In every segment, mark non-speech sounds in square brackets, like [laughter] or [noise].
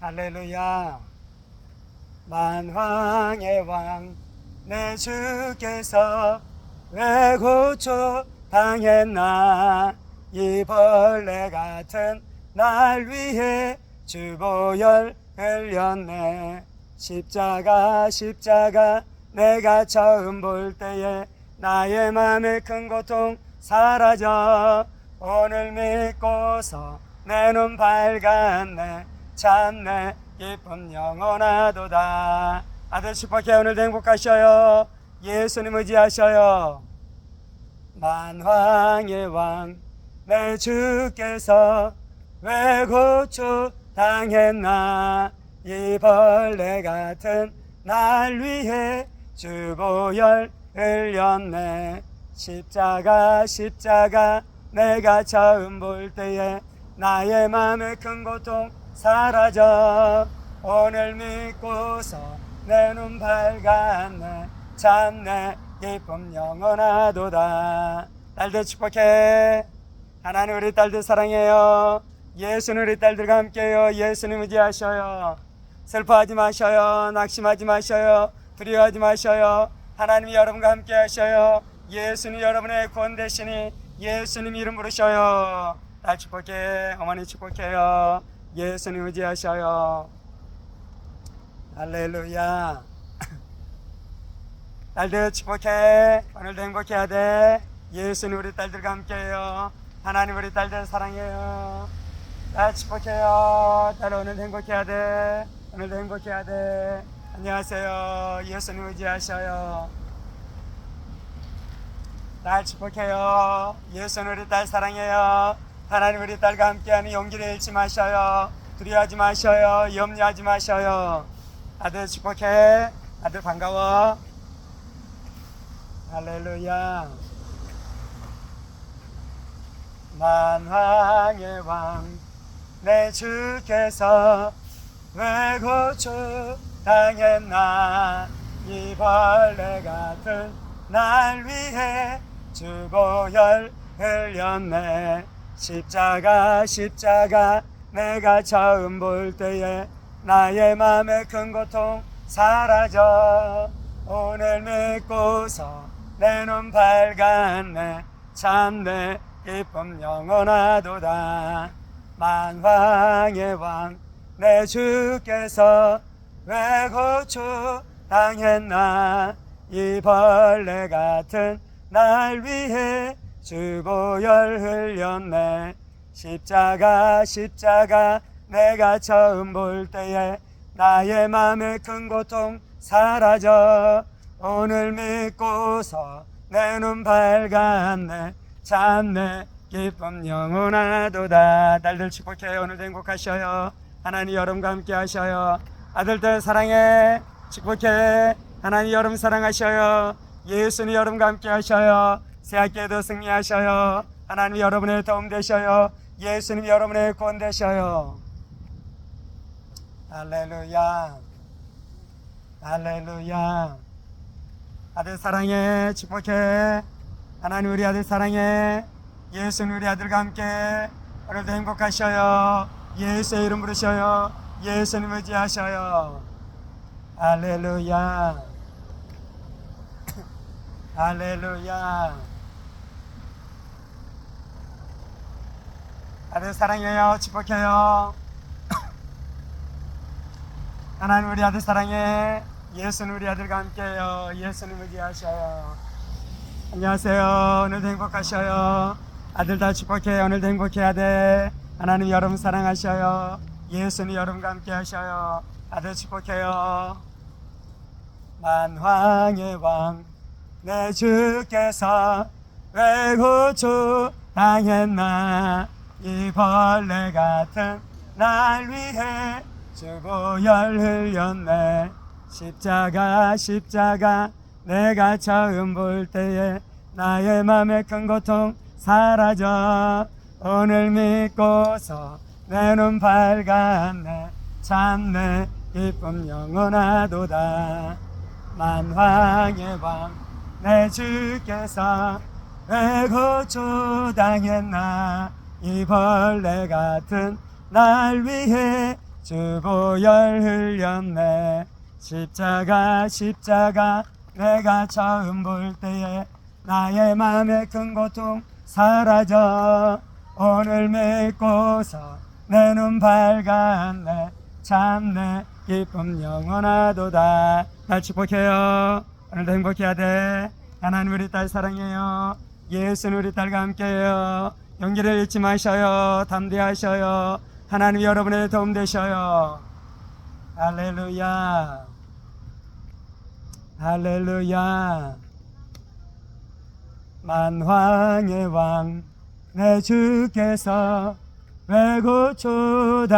할렐루야. 만왕의 왕 내 주께서 왜 고초 당했나? 이 벌레 같은 날 위해 주보혈 흘렸네. 십자가 십자가 내가 처음 볼 때에 나의 맘의 큰 고통 사라져. 오늘 믿고서 내 눈 밝았네 참내 기쁨 영원하도다. 아들 슈퍼케 오늘도 행복하셔요. 예수님 의지하셔요. 만왕의 왕 내 주께서 왜 고초 당했나? 이 벌레 같은 날 위해 주보혈 흘렸네. 십자가 십자가 내가 처음 볼 때에 나의 맘의 큰 고통 사라져. 오늘 믿고서 내 눈 밝았네. 참내 기쁨 영원하도다. 딸들 축복해. 하나님 우리 딸들 사랑해요. 예수는 우리 딸들과 함께요. 예수님 의지하셔요. 슬퍼하지 마셔요. 낙심하지 마셔요. 두려워하지 마셔요. 하나님이 여러분과 함께 하셔요. 예수님 여러분의 구원 되시니 예수님 이름 부르셔요. 딸 축복해. 어머니 축복해요 예수님 의지하셔요. 할렐루야. [laughs] 딸들 축복해. 오늘도 행복해야 돼 예수님 우리 딸들과 함께해요. 하나님 우리 딸들 사랑해요. 딸 축복해요. 딸 오늘도 행복해야 돼 오늘도 행복해야 돼 안녕하세요. 예수님 의지하셔요. 딸 축복해요. 예수님 우리 딸 사랑해요 하나님 우리 딸과 함께하는 용기를 잃지 마셔요. 두려워하지 마셔요. 염려하지 마셔요. 아들 축복해. 아들 반가워. 할렐루야. 만왕의 왕 내 주께서 왜 고초 당했나? 이 벌레 같은 날 위해 주보혈 흘렸네 십자가 십자가 내가 처음 볼 때에 나의 맘의 큰 고통 사라져. 오늘 믿고서 내 눈 밝았네. 참내 기쁨 영원하도다. 만왕의 왕 내 주께서 왜 고초 당했나? 이 벌레 같은 날 위해 주보혈 흘렸네 십자가 십자가 내가 처음 볼 때에 나의 맘의 큰 고통 사라져. 오늘 믿고서 내 눈 밝았네 참내 기쁨 영원하도다. 딸들 축복해. 오늘도 행복하셔요. 하나님 여러분과 함께 하셔요. 아들들 사랑해. 축복해. 하나님 여러분 사랑하셔요. 예수님 여러분과 함께 하셔요 새 학기에도 승리하셔요. 하나님 여러분의 도움 되셔요. 예수님 여러분의 구원 되셔요. 할렐루야. 할렐루야. 아들 사랑해. 축복해. 하나님 우리 아들 사랑해. 예수는 우리 아들과 함께 오늘도 행복하셔요. 예수의 이름 부르셔요. 예수님 의지하셔요. 할렐루야. [coughs] 할렐루야 아들 사랑해요. 축복해요. [coughs] 하나님 우리 아들 사랑해. 예수는 우리 아들과 함께해요. 예수님 의지하셔요. 안녕하세요. 오늘도 행복하셔요. 아들 다 축복해 오늘도 행복해야 돼. 하나님 여러분 사랑하셔요. 예수는 여러분과 함께 하셔요. 아들 축복해요. 만왕의 왕 내 주께서 왜 고초 당했나 이 벌레 같은 날 위해 주보혈 흘렸네. 십자가 십자가 내가 처음 볼 때에 나의 맘의 큰 고통 사라져. 오늘 믿고서 내 눈 밝았네. 참내 기쁨 영원하도다. 만왕의 왕 내 주께서 왜 고초 당했나 이 벌레 같은 날 위해 주보혈 흘렸네. 십자가 십자가 내가 처음 볼 때에 나의 마음의 큰 고통 사라져. 오늘 믿고서 내 눈 밝았네. 참내 기쁨 영원하도다. 날 축복해요. 오늘도 행복해야 돼. 하나님 우리 딸 사랑해요. 예수는 우리 딸과 함께해요 용기를 잃지 마셔요. 담대하셔요. 하나님 여러분의 도움 되셔요. 할렐루야. 할렐루야. 만왕의 왕 내 주께서 왜 고초당했나?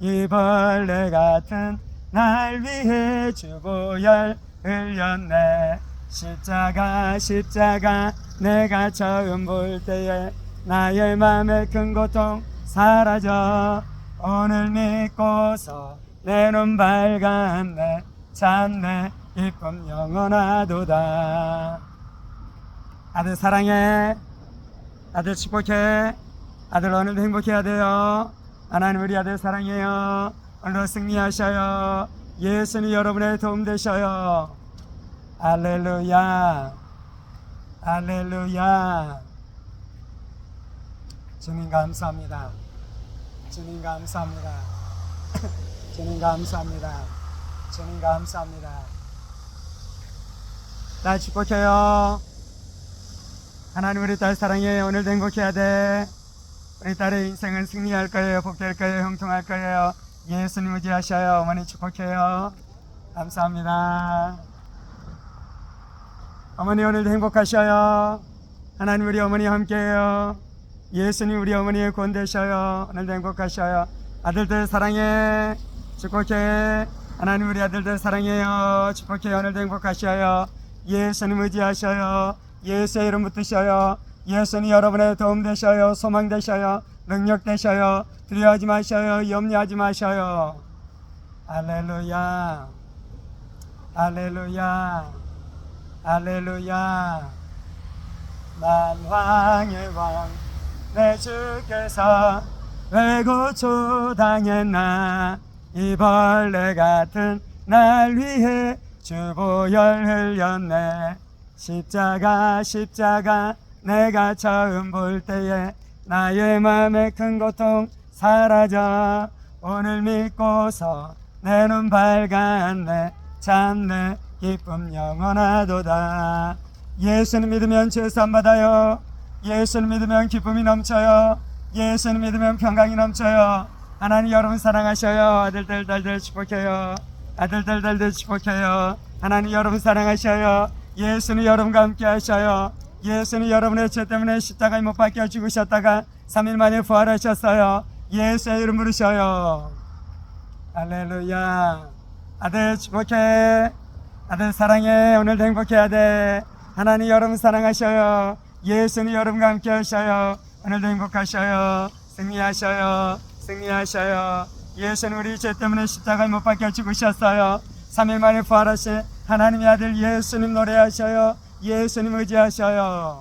이 벌레 같은 날 위해 주보혈 흘렸네 십자가 십자가 내가 처음 볼 때에 나의 맘의 큰 고통 사라져. 오늘 믿고서 내 눈 밝았네 참내 기쁨 영원하도다. 아들 사랑해. 아들 축복해. 아들 오늘도 행복해야 돼요. 하나님 우리 아들 사랑해요. 오늘도 승리하셔요. 예수님 여러분의 도움 되셔요 할렐루야. 할렐루야. 주님 감사합니다. 주님 감사합니다. [laughs] 주님 감사합니다. 주님 감사합니다. 날 축복해요. 하나님 우리 딸 사랑해. 오늘도 행복해야 돼. 우리 딸의 인생은 승리할 거예요. 복될 거예요. 형통할 거예요. 예수님 의지하셔요. 어머니 축복해요. 감사합니다 어머니 오늘도 행복하셔요. 하나님 우리 어머니 함께해요. 예수님 우리 어머니의 권 되셔요. 오늘도 행복하셔요. 아들들 사랑해. 축복해. 하나님 우리 아들들 사랑해요. 축복해. 오늘도 행복하셔요. 예수님 의지하셔요. 예수의 이름 붙으셔요. 예수님 여러분의 도움 되셔요. 소망 되셔요. 능력 되셔요. 두려워하지 마셔요. 염려하지 마셔요. 할렐루야. 할렐루야 할렐루야. 만왕의 왕 내 주께서 왜 고초당했나? 이 벌레 같은 날 위해 주보혈 흘렸네. 십자가 십자가 내가 처음 볼 때에 나의 맘의 큰 고통 사라져. 오늘 믿고서 내 눈 밝았네. 참내 기쁨 영원하도다. 예수는 믿으면 죄산 받아요. 예수는 믿으면 기쁨이 넘쳐요. 예수는 믿으면 평강이 넘쳐요. 하나님 여러분 사랑하셔요. 아들들 딸들 축복해요. 아들들 딸들 축복해요. 하나님 여러분 사랑하셔요. 예수는 여러분과 함께 하셔요. 예수는 여러분의 죄 때문에 십자가에 못 박혀 죽으셨다가 3일 만에 부활하셨어요. 예수의 이름 부르셔요. 할렐루야. 아들 축복해 아들 사랑해. 오늘도 행복해야 돼. 하나님 여러분 사랑하셔요. 예수는 여러분과 함께 하셔요. 오늘도 행복하셔요. 승리하셔요. 승리하셔요. 예수는 우리 죄 때문에 십자가에 못 박혀 죽으셨어요. 3일 만에 부활하신 하나님의 아들 예수님 노래하셔요. 예수님 의지하셔요.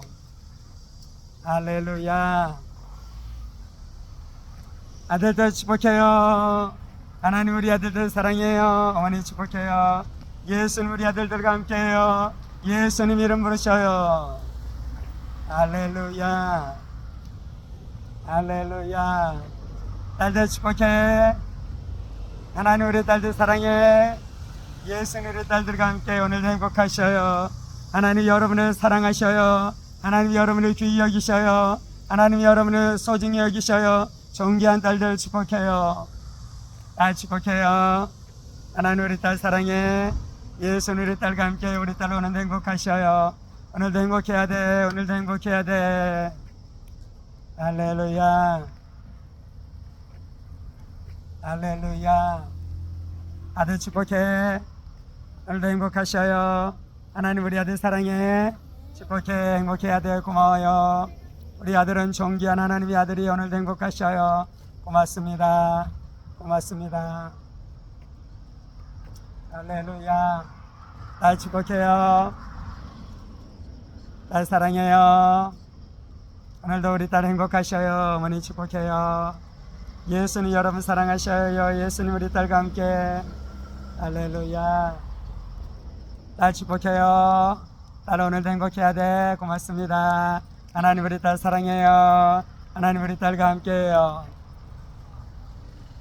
할렐루야. 아들들 축복해요. 하나님 우리 아들들 사랑해요. 어머니 축복해요 예수님 우리 아들들과 함께해요. 예수님 이름 부르셔요. 할렐루야. 할렐루야. 딸들 축복해. 하나님 우리 딸들 사랑해. 예수님 우리 딸들과 함께 오늘도 행복하셔요. 하나님 여러분을 사랑하셔요. 하나님 여러분을 귀히 여기셔요. 하나님 여러분을 소중히 여기셔요. 존귀한 딸들 축복해요. 딸 축복해요. 하나님 우리 딸 사랑해 예수님 우리 딸과 함께 우리 딸 오늘도 행복하셔요. 오늘도 행복해야 돼. 오늘도 행복해야 돼. 할렐루야. 할렐루야. 아들 축복해. 오늘도 행복하셔요. 하나님 우리 아들 사랑해. 축복해. 행복해야 돼. 고마워요. 우리 아들은 존귀한 하나님의 아들이 오늘도 행복하셔요. 고맙습니다. 고맙습니다 할렐루야 딸 축복해요 딸 사랑해요 오늘도 우리 딸 행복하셔요 어머니 축복해요 예수님 여러분 사랑하셔요. 예수님 우리 딸과 함께 할렐루야. 딸 축복해요. 딸 오늘도 행복해야 돼. 고맙습니다. 하나님 우리 딸 사랑해요. 하나님 우리 딸과 함께해요.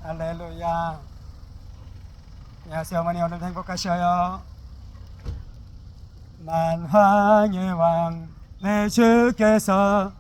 할렐루야. 안녕하세요 어머니. 오늘도 행복하셔요. 만왕의 왕 내 주께서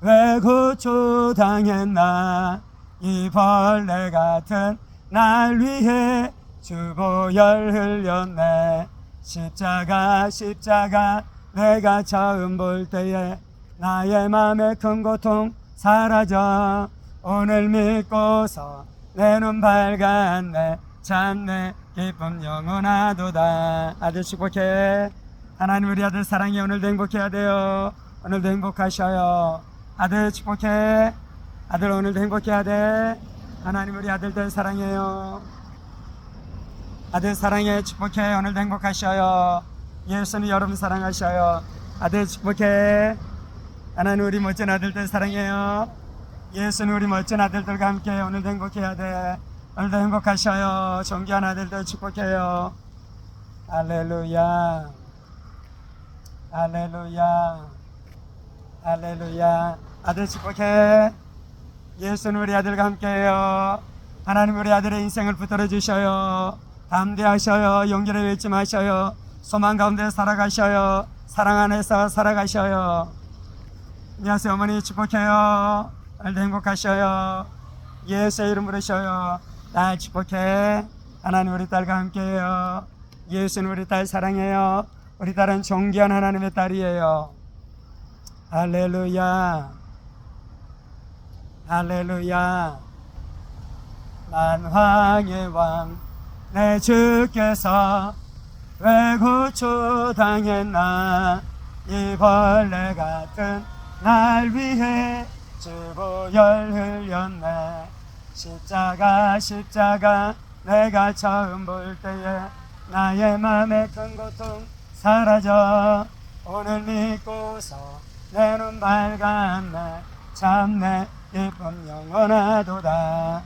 왜 고초 당했나? 이 벌레 같은 날 위해 주보혈 흘렸네. 십자가 십자가 내가 처음 볼 때에 나의 맘의 큰 고통 사라져. 오늘 믿고서 내 눈 밝았네 참내 기쁨 영원하도다. 아들 축복해. 하나님 우리 아들 사랑해. 오늘도 행복해야 돼요. 오늘도 행복하셔요. 아들 축복해. 아들 오늘도 행복해야 돼. 하나님 우리 아들들 사랑해요. 아들 사랑해. 축복해. 오늘도 행복하셔요. 예수님 여러분 사랑하셔요. 아들 축복해. 하나님 우리 멋진 아들들 사랑해요. 예수님 우리 멋진 아들들과 함께 오늘도 행복해야 돼 오늘도 행복하셔요. 존귀한 아들들 축복해요. 할렐루야. 할렐루야. 할렐루야. 아들 축복해. 예수는 우리 아들과 함께해요. 하나님 우리 아들의 인생을 붙들어 주셔요. 담대하셔요. 용기를 잃지 마셔요. 소망 가운데 살아가셔요. 사랑 안에서 살아가셔요. 안녕하세요. 어머니 축복해요. 오늘도 행복하셔요. 예수의 이름 부르셔요 딸 축복해. 하나님 우리 딸과 함께해요. 예수는 우리 딸 사랑해요. 우리 딸은 존귀한 하나님의 딸이에요. 할렐루야. 할렐루야. 만왕의 왕 내 주께서 왜 고초 당했나? 이 벌레 같은 날 위해 주보혈 흘렸네 십자가 십자가 내가 처음 볼 때에 나의 맘의 큰 고통 사라져. 오늘 믿고서 내 눈 밝았네. 참내 기쁨 영원하도다.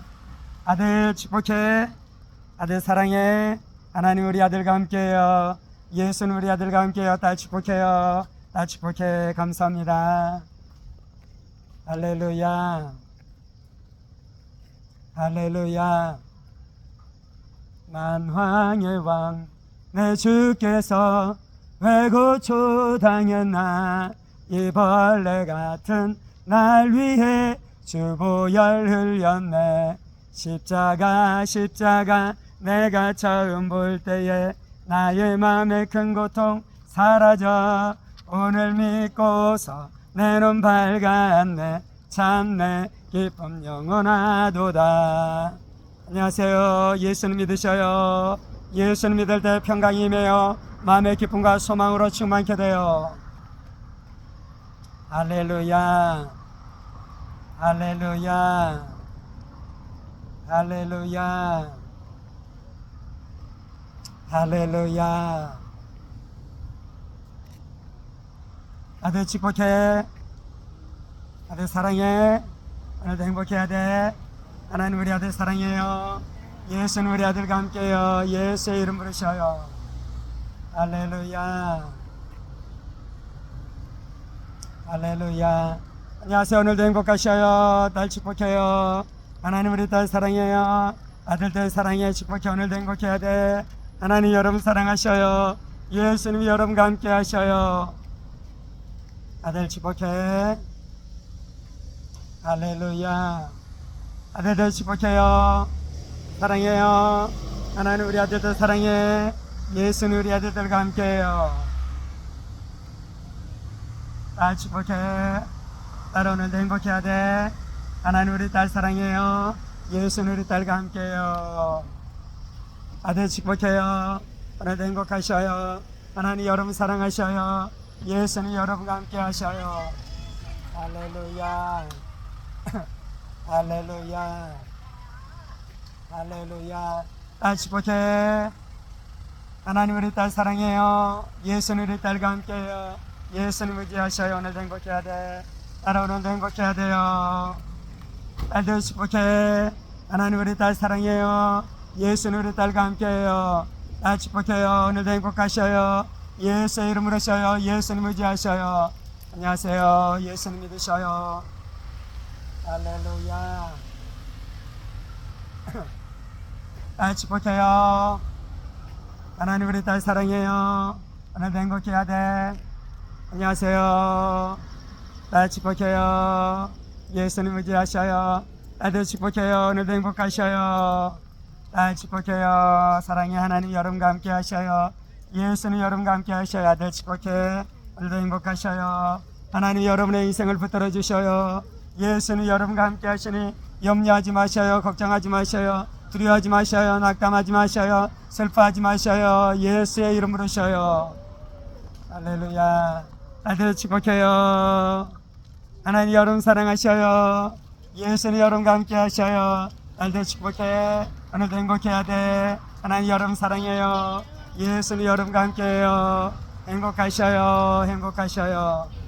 아들 축복해. 아들 사랑해. 하나님 우리 아들과 함께해요. 예수는 우리 아들과 함께해요. 딸 축복해요. 딸 축복해. 감사합니다. 할렐루야 할렐루야. 만왕의 왕 내 주께서 왜 고초 당했나? 이 벌레 같은 날 위해 주보혈 흘렸네. 십자가 십자가 내가 처음 볼 때에 나의 맘의 큰 고통 사라져. 오늘 믿고서 내 눈 밝았네. 참내 기쁨 영원하도다. 안녕하세요. 예수님 믿으셔요. 예수님 믿을 때 평강이 임해요. 마음의 기쁨과 소망으로 충만케 돼요. 할렐루야. 할렐루야. 할렐루야. 할렐루야. 아들 축복해. 아들 사랑해 오늘도 행복해야 돼. 하나님 우리 아들 사랑해요. 예수는 우리 아들과 함께요. 예수의 이름 부르셔요. 할렐루야. 할렐루야. 안녕하세요. 오늘도 행복하셔요. 딸 축복해요. 하나님 우리 딸 사랑해요. 아들들 사랑해. 축복해. 오늘도 행복해야 돼. 하나님 여러분 사랑하셔요. 예수님 여러분과 함께 하셔요. 아들 축복해 할렐루야. 아들들 축복해요. 사랑해요. 하나님 우리 아들들 사랑해. 예수는 우리 아들들과 함께해요. 딸 축복해. 딸 오늘도 행복해야 돼. 하나님 우리 딸 사랑해요. 예수는 우리 딸과 함께해요. 아들 축복해요. 오늘도 행복하셔요. 하나님 여러분 사랑하셔요. 예수는 여러분과 함께 하셔요. 할렐루야 할렐루야. 할렐루야. 딸 축복해 하나님 우리 딸 사랑해요. 예수는 우리 딸과 함께해요. 예수님 의지하셔요. 오늘도 행복해야 돼. 딸 오늘도 행복해야 돼요. 딸들 축복해 하나님 우리 딸 사랑해요. 예수는 우리 딸과 함께해요. 딸 축복해요. 오늘도 행복하셔요. 예수의 이름으로 쉬어요. 예수님 의지하셔요. 안녕하세요. 예수님 믿으셔요 할렐루야. 딸 [coughs] 축복해요. 하나님 우리 딸 사랑해요. 오늘도 행복해야 돼 안녕하세요. 딸 축복해요. 예수님 의지하셔요. 딸들 축복해요. 오늘도 행복하셔요. 딸 축복해요. 사랑의 하나님 여러분과 함께 하셔요. 예수는 여러분과 함께 하셔요. 아들 축복해. 오늘도 행복하셔요. 하나님 여러분의 인생을 붙들어 주셔요 예수는 여러분과 함께 하시니 염려하지 마셔요 걱정하지 마셔요 두려워하지 마셔요 낙담하지 마셔요 슬퍼하지 마셔요 예수의 이름으로 쉬어요. 할렐루야. 아들 축복해요? 하나님 여러분 사랑하셔요. 예수는 여러분과 함께 하셔요. 딸들 축복해 오늘도 행복해야 돼. 하나님 여러분 사랑해요. 예수는 여러분과 함께해요. 행복하셔요. 행복하셔요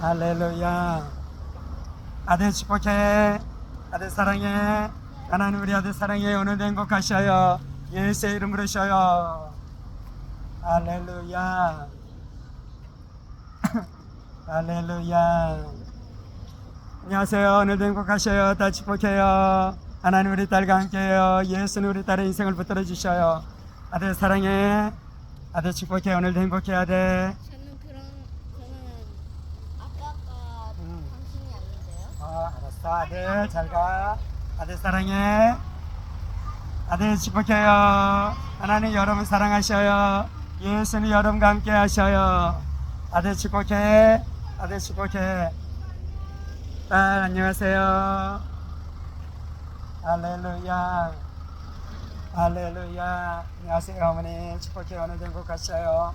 할렐루야. 아들 축복해. 아들 사랑해. 하나님 우리 아들 사랑해. 오늘도 행복하셔요. 예수의 이름으로 쉬어요. 할렐루야. [laughs] 할렐루야. 안녕하세요. 오늘도 행복하셔요. 딸 축복해요. 하나님 우리 딸과 함께해요. 예수는 우리 딸의 인생을 붙들어 주셔요. 아들 사랑해. 아들 축복해. 오늘도 행복해야 돼 저는 그런 저는 아빠가 음. 당신이 아닌데요. 어, 알았어. 아들 잘가. 아들 사랑해. 아들 축복해요. 하나님 여러분 사랑하셔요. 예수는 여러분과 함께 하셔요. 아들 축복해. 아들 축복해. 딸 안녕하세요. 할렐루야. 할렐루야. 안녕하세요 어머니. 축복해. 오늘도 행복하셔요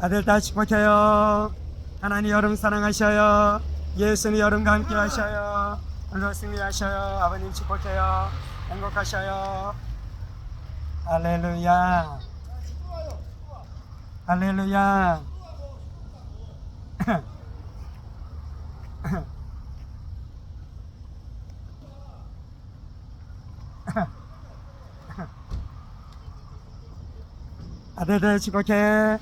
아들 딸 축복해요. 하나님 여러분 사랑하셔요. 예수는 여러분과 함께 하셔요. 오늘 승리하셔요. 아버님 축복해요. 행복하셔요. 할렐루야. 할렐루야. [laughs] 아들들 축복해.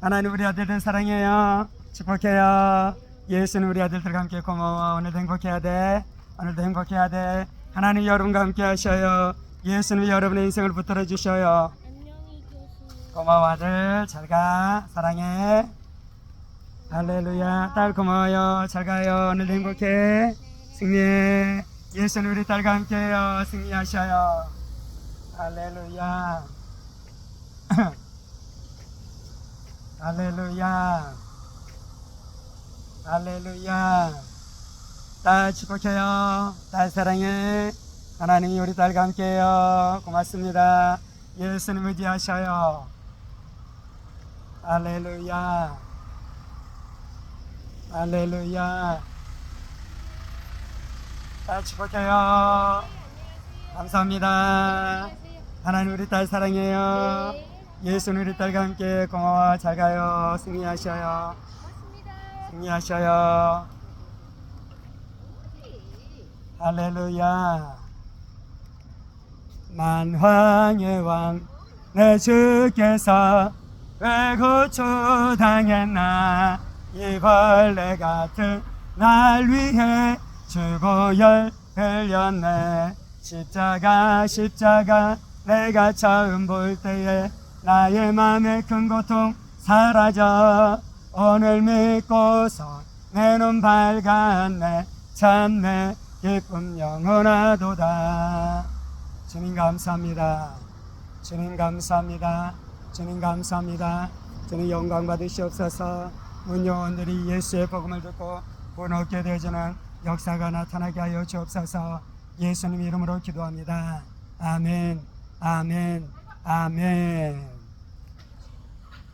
하나님 우리 아들들 사랑해요. 축복해요. 예수는 우리 아들들과 함께 고마워. 오늘도 행복해야 돼. 오늘도 행복해야 돼. 하나님 여러분과 함께 하셔요. 예수는 여러분의 인생을 붙들어 주셔요. 고마워 아들. 잘 가. 사랑해. 할렐루야. 딸 고마워요. 잘 가요. 오늘도 행복해. 승리해. 예수는 우리 딸과 함께해요. 승리하셔요. 할렐루야. [clears throat] 할렐루야. 할렐루야. 딸 축복해요. 딸 사랑해. 하나님이 우리 딸과 함께해요. 고맙습니다. 예수님 의지하셔요. 할렐루야. 할렐루야. 딸 축복해요. 감사합니다. 하나님 우리 딸 사랑해요. 예수는 우리 딸과 함께 고마워 잘 가요. 승리하셔요. 고맙습니다. 승리하셔요. 할렐루야. 만왕의 왕 내 주께서 왜 고초당했나 이 벌레 같은 날 위해 주고열 흘렸네 십자가 십자가 내가 처음 볼 때에 나의 맘의 큰 고통 사라져. 오늘 믿고서 내 눈 밝았네 참내 기쁨 영원하도다. 주님 감사합니다. 주님 감사합니다. 주님 감사합니다. 주님 영광 받으시옵소서. 문요원들이 예수의 복음을 듣고 본 얻게 되어주는 역사가 나타나게 하여 주옵소서. 예수님 이름으로 기도합니다. 아멘. 아멘. 아멘